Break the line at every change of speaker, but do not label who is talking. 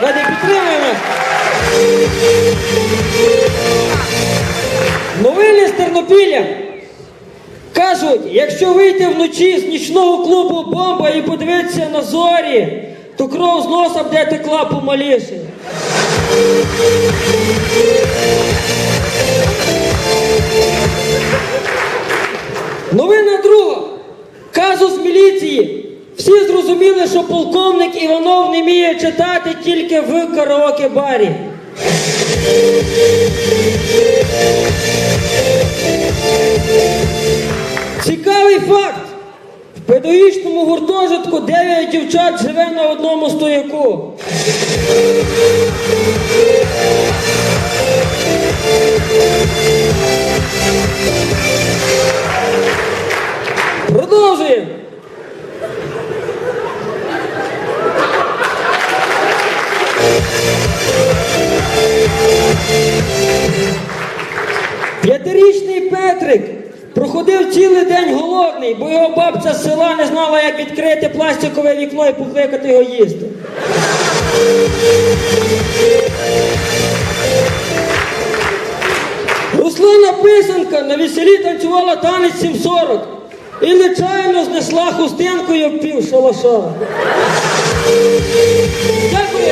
Раді підтримуємо. Новини з Тернопілля. Кажуть, якщо вийти вночі з нічного клубу бомба і подивитися на зорі, то кров з носа буде текла помаліше. Новина друга. Казус міліції. Всі зрозуміли, що полковник Іванов не вміє читати тільки в караоке-барі. Цікавий факт. В педагогічному гуртожитку 9 дівчат живе на одному стояку. Продовжуємо. Петрик проходив цілий день голодний, бо його бабця з села не знала, як відкрити пластикове вікно і покликати його їсти. Руслана Писанка на веселі танцювала танець 740 і нечайно знесла хустинкою пів шалаша. Дякую,